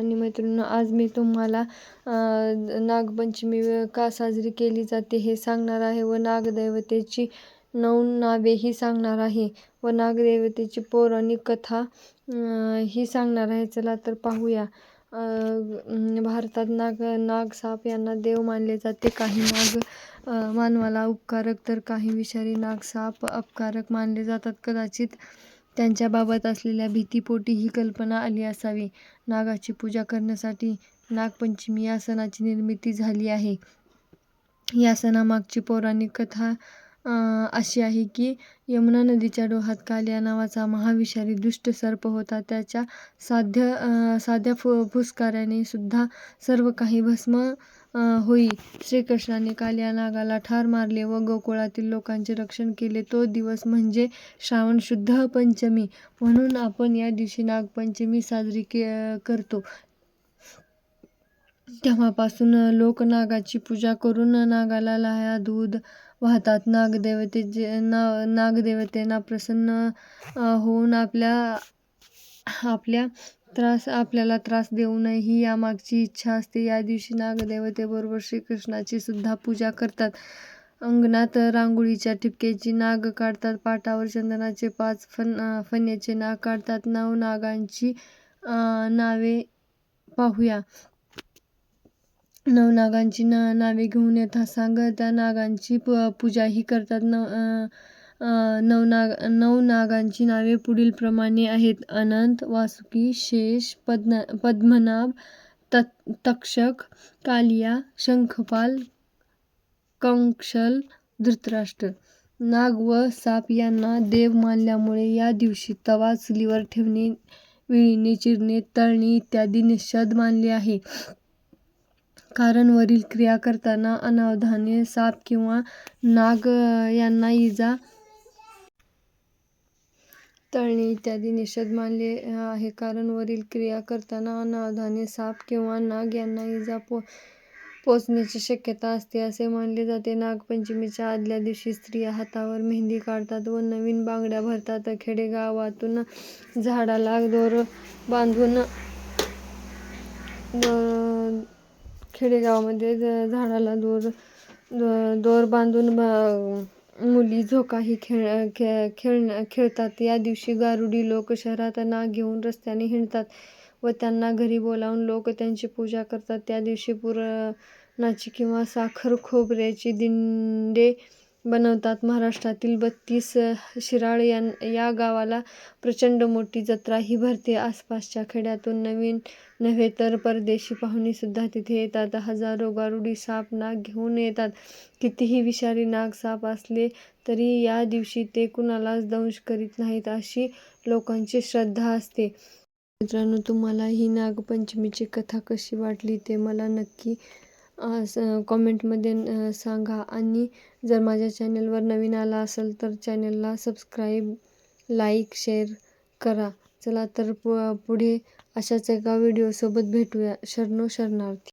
आणि मैत्रिणींनो आज मी तुम्हाला नागपंचमी का साजरी केली जाते हे सांगणार आहे. व नागदैवतेची नऊ नावेही सांगणार आहे. व नागदेवतेची पौराणिक कथा ही सांगणार आहे. चला तर पाहूया. भारतात नाग नाग साप यांना देव मानले जाते. काही नाग मानवाला उपकारक तर काही विषारी नाग साप अपकारक मानले जातात. कदाचित त्यांच्याबाबत असलेल्या भीतीपोटी ही कल्पना आली असावी. नागाची पूजा करण्यासाठी नागपंचमी या सणाची निर्मिती झाली आहे. या सणामागची पौराणिक कथा अशी आहे की यमुना नदीच्या डोहात कालिया नावाचा महाविषारी दुष्ट सर्प होता. त्याच्या साध्य साध्या फु फुसकाऱ्याने सुद्धा सर्व काही भस्म होई. श्रीकृष्णाने कालिया नागाला ठार मारले व गोकुळातील लोकांचे रक्षण केले. तो दिवस म्हणजे श्रावण शुद्ध पंचमी. म्हणून आपण या दिवशी नागपंचमी साजरी के करतो. तेव्हापासून लोक नागाची पूजा करून नागाला लाह्या दूध वाहतात. नागदेवतेचे ना नागदेवतेना प्रसन्न होऊन आपल्या आपल्या त्रास आपल्याला त्रास देऊ नये ही यामागची इच्छा असते. या दिवशी नागदेवतेबरोबर श्रीकृष्णाची सुद्धा पूजा करतात. अंगणात रांगोळीच्या ठिपक्याची नाग काढतात. पाटावर चंदनाचे पाच फन फण्याचे नाग काढतात. नऊ नागांची नावे पाहूया. नऊ नागांची न नावे घेऊन यथा सांग त्या नागांची प पूजाही करतात. न नऊ नाग नऊ नागांची नावे पुढीलप्रमाणे आहेत. अनंत वासुकी शेष पद्म पद्मनाभ त तक्षक कालिया शंखपाल कंक्षल धृतराष्ट्र. नाग व साप यांना देव मानल्यामुळे या दिवशी तवा चुलीवर ठेवणे विळीने चिरणे तळणे इत्यादी निषेध मानले आहे. कारण वरील क्रिया करताना अनावधाने साप किंवा नाग यांना इजा तळणे इत्यादी निषेध मानले आहे. कारण वरील क्रिया करताना अनावधाने साप किंवा नाग यांना इजा पो पोचण्याची शक्यता असते असे मानले जाते. नागपंचमीच्या आदल्या दिवशी स्त्रिया हातावर मेहंदी काढतात व नवीन बांगड्या भरतात. खेडेगावातून झाडाला दोर बांधून खेडेगावामध्ये झाडाला दोर दोर बांधून मुली झोकाही खेळ खेळ खेळ खेळतात या दिवशी गारुडी लोक शहरात नाग घेऊन रस्त्याने हिंडतात व त्यांना घरी बोलावून लोक त्यांची पूजा करतात. त्या दिवशी पुरणाची किंवा साखर खोबऱ्याची दिंडे बनवतात. महाराष्ट्रातील बत्तीस शिराळ या या गावाला प्रचंड मोठी जत्राही भरते. आसपासच्या खेड्यातून नवीन नव्हे तर परदेशी पाहुणेसुद्धा तिथे येतात. हजारो गारुडी साप नाग घेऊन येतात. कितीही विषारी नाग साप असले तरी या दिवशी ते कुणालाच दंश करीत नाहीत अशी लोकांची श्रद्धा असते. मित्रांनो तुम्हाला ही नागपंचमीची कथा कशी वाटली ते मला नक्की कॉमेंटमध्ये सांगा. आणि जर माझ्या चॅनलवर नवीन आला असेल तर चॅनलला सबस्क्राईब लाईक शेअर करा. चला तर पु पुढे अशाच एका व्हिडिओसोबत भेटूया. शरणो शरणार्थी.